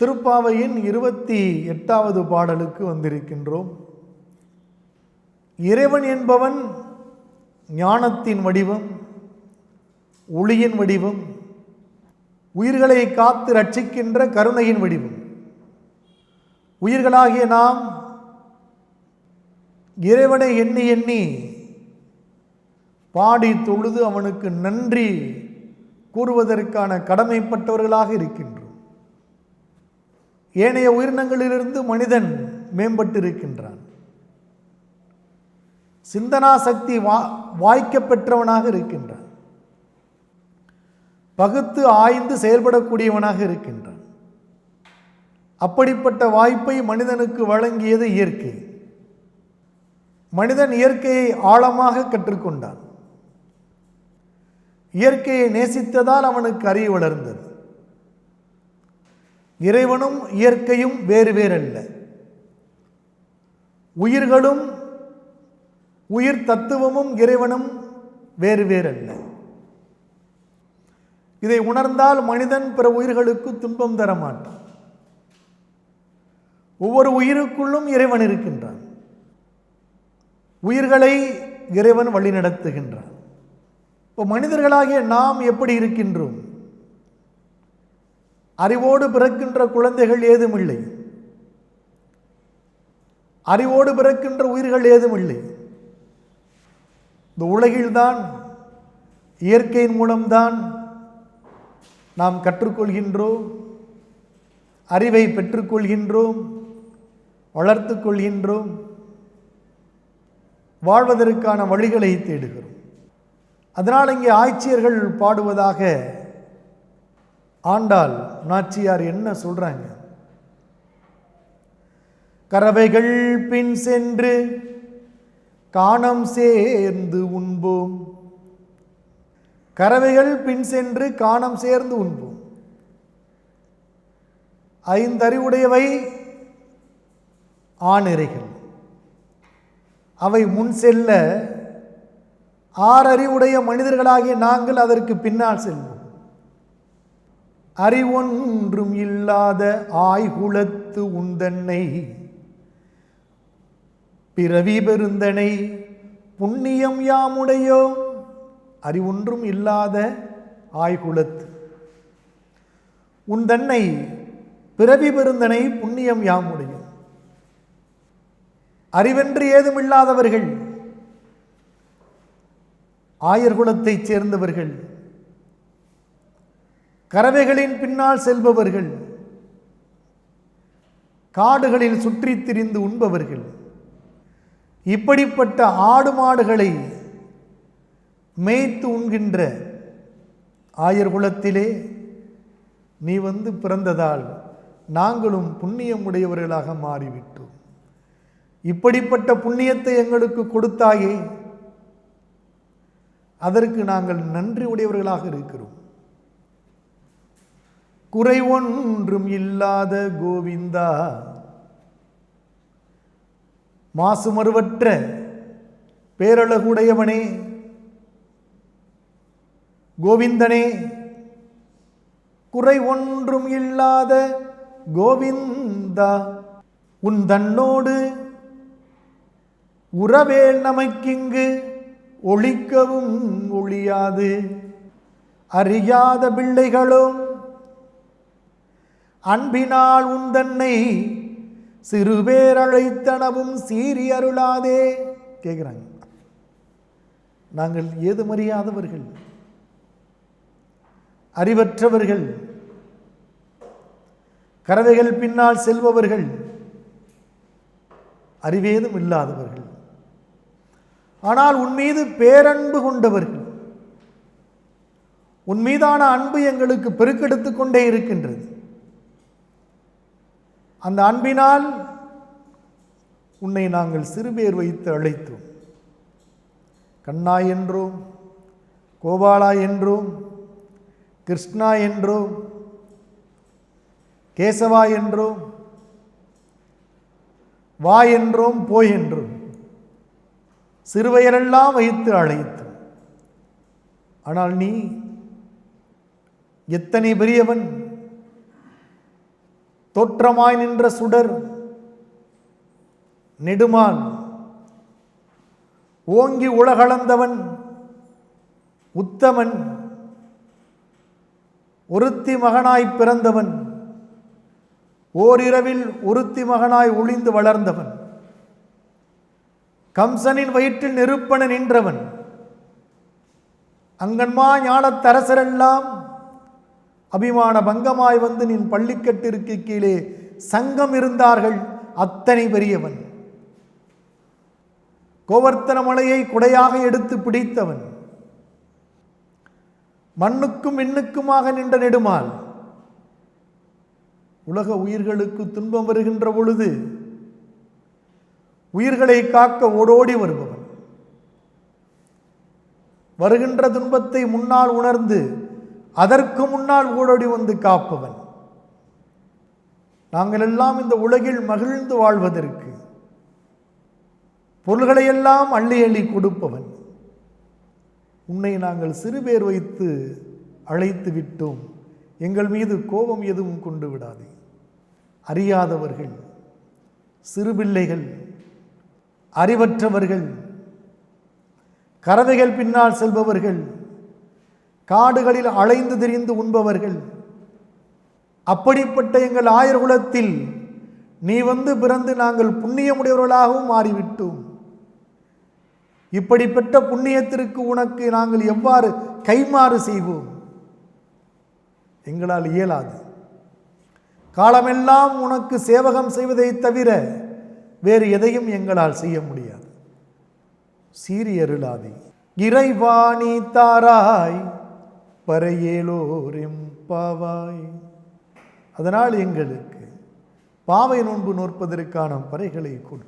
திருப்பாவையின் இருபத்தி எட்டாவது பாடலுக்கு வந்திருக்கின்றோம். இறைவன் என்பவன் ஞானத்தின் வடிவம் ஒளியின் வடிவம் உயிர்களை காத்து ரட்சிக்கின்ற கருணையின் வடிவம். உயிர்களாகிய நாம் இறைவனை எண்ணி எண்ணி பாடி தொழுது அவனுக்கு நன்றி கூறுவதற்கான கடமைப்பட்டவர்களாக இருக்கின்றோம். ஏனைய உயிரினங்களிலிருந்து மனிதன் மேம்பட்டு இருக்கின்றான் சிந்தனா சக்தி வா வாய்க்க பெற்றவனாக இருக்கின்றான். பகுத்து ஆய்ந்து செயல்படக்கூடியவனாக இருக்கின்றான். அப்படிப்பட்ட வாய்ப்பை மனிதனுக்கு வழங்கியது இயற்கை. மனிதன் இயற்கையை ஆழமாக கற்றுக்கொண்டான். இயற்கையை நேசித்ததால் அவனுக்கு அறிவு வளர்ந்தது. இறைவனும் இயற்கையும் வேறு வேறல்ல. உயிர்களும் உயிர் தத்துவமும் இறைவனும் வேறு வேறல்ல. இதை உணர்ந்தால் மனிதன் பிற உயிர்களுக்கு துன்பம் தர மாட்டான் ஒவ்வொரு உயிருக்குள்ளும் இறைவன் இருக்கின்றான். உயிர்களை இறைவன் வழிநடத்துகின்றான். இப்போ மனிதர்களாகிய நாம் எப்படி இருக்கின்றோம்? அறிவோடு பிறக்கின்ற குழந்தைகள் ஏதும் இல்லை அறிவோடு பிறக்கின்ற உயிர்கள் ஏதும் இல்லை இந்த உலகில்தான் இயற்கையின் மூலம்தான் நாம் கற்றுக்கொள்கின்றோம் அறிவை பெற்றுக்கொள்கின்றோம் வளர்த்து கொள்கின்றோம் வாழ்வதற்கான வழிகளை தேடுகிறோம். அதனால் இங்கே ஆட்சியர்கள் பாடுவதாக ஆண்டாள் நாச்சியார் என்ன சொல்றாங்க? கறவைகள் பின் சென்று காணம் சேர்ந்து உண்போம். கறவைகள் பின் சென்று காணம் சேர்ந்து உண்போம். ஐந்தறிவுடையவை ஆணிரைகள் அவை முன் செல்ல ஆறறிவுடைய மனிதர்களாகிய நாங்கள் அதற்கு பின்னால் செல்வோம். அறிவொன்றும் இல்லாத ஆய்குலத்து உந்தன்னை பிறவி பெருந்தனை புண்ணியம் யாமுடையோ அறிவொன்றும் இல்லாத ஆய்குலத்து. உந்தன்னை பிறவி பெருந்தனை புண்ணியம் யாமுடையோ அறிவென்று ஏதுமில்லாதவர்கள் ஆயர்குலத்தைச் சேர்ந்தவர்கள் கறவைகளின் பின்னால் செல்பவர்கள் காடுகளில் சுற்றித் திரிந்து உண்பவர்கள் இப்படிப்பட்ட ஆடு மாடுகளை மேய்த்து உண்கின்ற ஆயர் குலத்திலே நீ வந்து பிறந்ததால் நாங்களும் புண்ணியம் உடையவர்களாக மாறிவிட்டோம். இப்படிப்பட்ட புண்ணியத்தை எங்களுக்கு கொடுத்தாயே அதற்கு நாங்கள் நன்றி உடையவர்களாக இருக்கிறோம். குறை ஒன்றும் இல்லாத கோவிந்தா. மாசுமறுவற்ற பேரழகுடையவனே. கோவிந்தனே குறை ஒன்றும் இல்லாத கோவிந்தா. உன் தன்னோடு உறவேல் நமக்கிங்கு ஒழிக்கவும் ஒழியாது. அறியாத பிள்ளைகளும் அன்பினால் உந்தன்னை சிறுபேரழைத்தனவும் சீறி அருளாதே. கேட்குறாங்க நாங்கள் ஏதுமறியாதவர்கள். அறிவற்றவர்கள். கறவைகள் பின்னால் செல்பவர்கள். அறிவேதும் இல்லாதவர்கள் ஆனால் உன் மீது பேரன்பு கொண்டவர்கள். உன் மீதான அன்பு எங்களுக்கு பெருக்கெடுத்து கொண்டே இருக்கின்றது. அந்த அன்பினால் உன்னை நாங்கள் சிறுபேர் வைத்து அழைத்தோம். கண்ணா என்றோம் கோபாலா என்றோம் கிருஷ்ணா என்றோம் கேசவா என்றோம் வா என்றோம் போய் என்றோம் சிறுவையரெல்லாம் வைத்து அழைத்தோம். ஆனால் நீ எத்தனை பெரியவன்? தோற்றமாய் நின்ற சுடர் நெடுமான் ஓங்கி உலகளந்தவன் உத்தமன் ஒருத்தி மகனாய் பிறந்தவன் ஓரிரவில் ஒருத்தி மகனாய் ஒளிந்து வளர்ந்தவன் கம்சனின் வயிற்றில் நெருப்பன நின்றவன் அங்கன்மா ஞானத்தரசரெல்லாம் அபிமான பங்கமாய் வந்து நின் பள்ளிக்கட்டிற்கு கீழே சங்கம் இருந்தார்கள் அத்தனை பெரியவன். கோவர்த்தன மலையை குடையாக எடுத்து பிடித்தவன். மண்ணுக்கும் விண்ணுக்குமாக நின்ற நெடுமால். உலக உயிர்களுக்கு துன்பம் வருகின்ற பொழுது உயிர்களை காக்க ஓடோடி வருபவன். வருகின்ற துன்பத்தை முன்னால் உணர்ந்து அதற்கு முன்னால் ஓடோடி வந்து காப்பவன். நாங்கள் எல்லாம் இந்த உலகில் மகிழ்ந்து வாழ்வதற்கு பொருள்களையெல்லாம் அள்ளி அள்ளி கொடுப்பவன். உன்னை நாங்கள் சிறுபேர் வைத்து அழைத்து விட்டோம். எங்கள் மீது கோபம் எதுவும் கொண்டு விடாதே. அறியாதவர்கள் சிறுபிள்ளைகள் அறிவற்றவர்கள் கரவைகள் பின்னால் செல்பவர்கள் காடுகளில் அலைந்து திரிந்து உண்பவர்கள். அப்படிப்பட்ட எங்கள் ஆயர் குலத்தில் நீ வந்து பிறந்து நாங்கள் புண்ணியமுடையவர்களாகவும் மாறிவிட்டோம். இப்படிப்பட்ட புண்ணியத்திற்கு உனக்கு நாங்கள் எவ்வாறு கைமாறு செய்வோம்? எங்களால் இயலாது. காலமெல்லாம் உனக்கு சேவகம் செய்வதை தவிர வேறு எதையும் எங்களால் செய்ய முடியாது. சீரியருளாதி இறைவாணி தாராய். பறையேலோரிம் பாவாய் அதனால் எங்களுக்கு பாவை நோன்பு நோற்பதற்கான பறைகளை கொடு.